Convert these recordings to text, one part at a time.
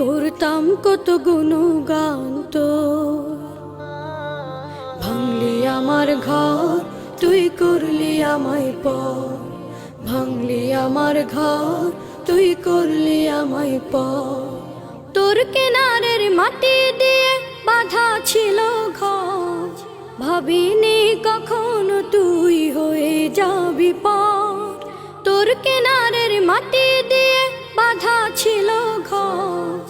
করতাম কত গুণগান তো। ভাঙলি আমার ঘর, তুই করলি আমায় পর। ভাঙলি আমার ঘর, তুই করলি আমায় পর। তোর কিনারের মাটি দিয়ে বাধা ছিল ঘর। ভাবিনি কখনো তুই হয়ে যাবি পর। তোর কিনারের মাটি দিয়ে বাধা ছিল ঘর।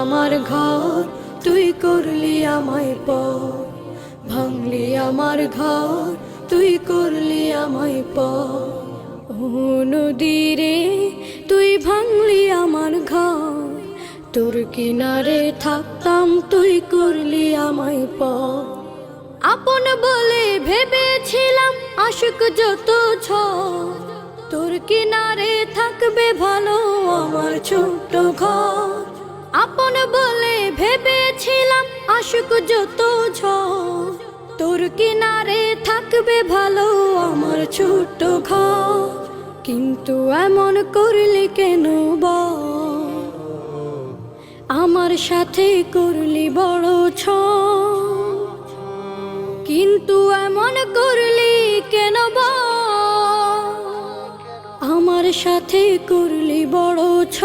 আমার ঘর, তুই করলি আমায় পর। ভাঙলি আমার ঘর, তুই করলি আমায় পর। ও তুই ভাঙলি আমার ঘর। তোর কিনারে থাকতাম, তুই করলি আমায় পর। আপন বলে ভেবেছিলাম, আশুক যত ছ তোর কিনারে থাকবে ভালো আমার ছোট্ট ঘর। আপন বলে ভেবেছিলাম আশুক যত তোর কিনারে থাকবে ভালো আমার ছোট ঘর। কিন্তু এমন করলি কেন আমার সাথে করলি বড় ছ কিন্তু এমন করলি কেন? আমার সাথে করলি বড় ছ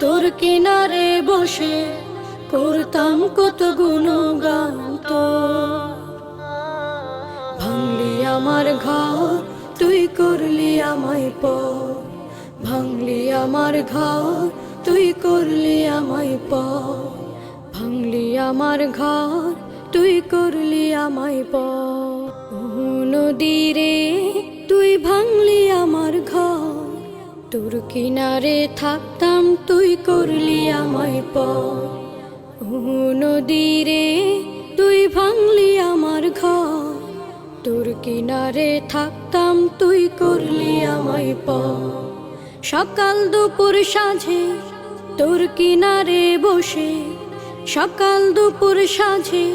তোর কিনারে বসে করতাম কত গুণগান তো। ভাঙলি আমার ঘর, তুই করলি আমায় প ভাঙলি আমার ঘর, তুই করলি আমায় প ভাঙলি আমার ঘর, তুই করলি আমায় প ও নদীরে তুই ভাঙলি আমার ঘর। তোর কিনারে থাকতাম, তুই করলি আমায় প ও নদীরে তুই ভাঙলি আমার ঘর। তোর কিনারে থাকতাম, তুই করলি আমায় প সকাল দুপুর সাঁঝে তোর কিনারে বসে। সকাল দুপুর সাঁঝে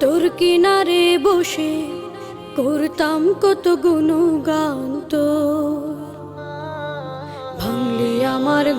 তোর কিনারে বসে। করতাম কত গুণগান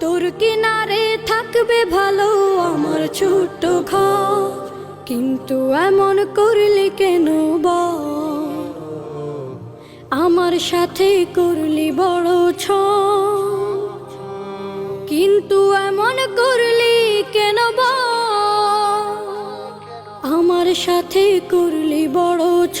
তোর কিনারে থাকবে ভালো আমার ছোট্ট ঘর। কিন্তু এমন করলি কেন আমার সাথে করলি বড় ছ কিন্তু এমন করলি কেন? আমার সাথে করলি বড় ছ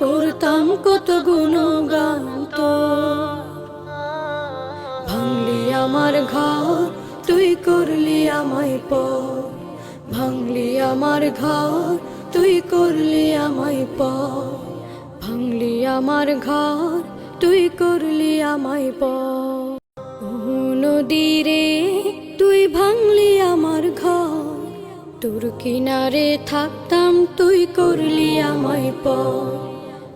করতাম কত গুণগান তোর ভাঙলি আমার ঘর, তুই করলি আমায় প ভাঙলি আমার ঘর, তুই করলি আমায় প ভাঙলি আমার ঘর, তুই করলি আমায় প নদীরে তুই ভাঙলি আমার ঘর। তোর কিনারে থাকতাম, তুই করলি আমায় প ও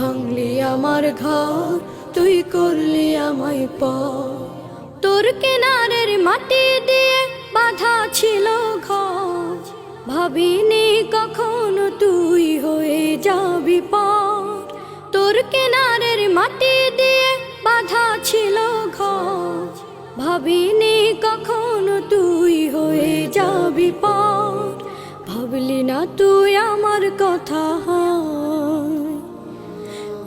ভাঙলি আমার ঘর, তুই করলি আমায় প তোর কেনারের মাটি দিয়ে বাধা ছিল ঘর। ভাবিনি কখনো তুই হয়ে যাবি পর। তোর কেনারের মাটি দিয়ে বাধা ছিল ঘর। ভাবিনি কখনো তুই হয়ে যাবি পর। ভাবলি না তুই আমার কথা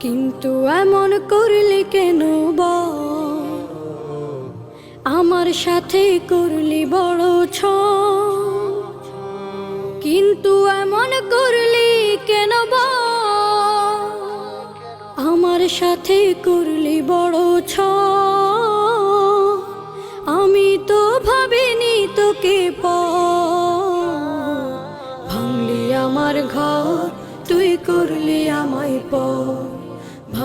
কিন্তু এমন করলি কেন আমার সাথে করলি বড় ছ কিন্তু এমন করলি কেন? আমার সাথে করলি বড় ছ আমি তো ভাবিনি তোকে প। ভাঙলি আমার ঘর, তুই করলি আমায় প।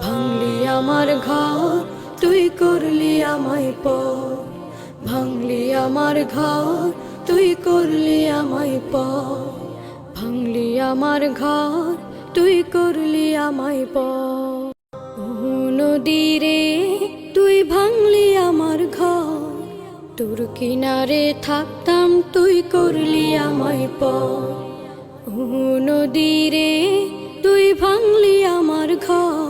ভাঙলি আমার ঘর, তুই করলি আমায় পর। ভাঙলি আমার ঘর, তুই করলি আমায় পর। ভাঙলি আমার ঘর, তুই করলি আমায় পর। ও নদীরে তুই ভাঙলি আমার ঘর। তোর কিনারে থাকতাম, তুই করলি আমায় পর। ও নদীরে তুই ভাঙলি আমার ঘর।